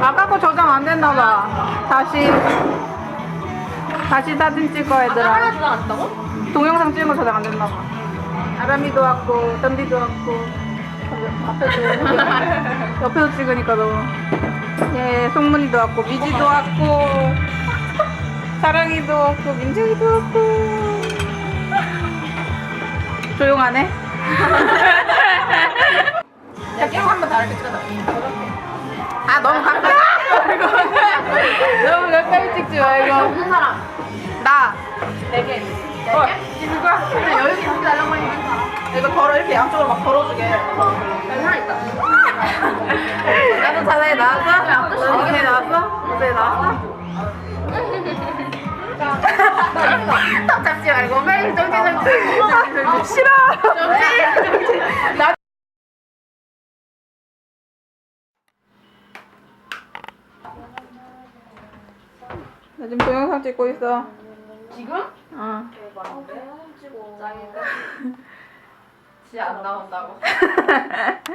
아까 거 저장 안 됐나 봐. 다시 다시 사진 찍어 얘들아. 저장 안 했다고? 동영상 찍은 거 저장 안 됐나 봐. 아람이도 왔고 덤비도 왔고 앞에도 옆에도 찍으니까 너무 예 송문이도 왔고 미지도 왔고 사랑이도 왔고 민정이도 왔고 조용하네. 아 너무 가까이 너무 가까이 찍지 말고 없는 사람. 나 네 개. 어, 이거야? 근데 여유기 잡기 달라고. 이거 걸어 이렇게 양쪽으로 막 걸어주게 하나 있다. 나도 자세히 나왔어? 너 자세히 나왔어? 자세히 나왔어? 딱 잡지 말고 빨리 정지 정지 싫어 정지 나 나 지금 동영상 찍고 있어 지금? 어 짱이다. 지안 나온다고.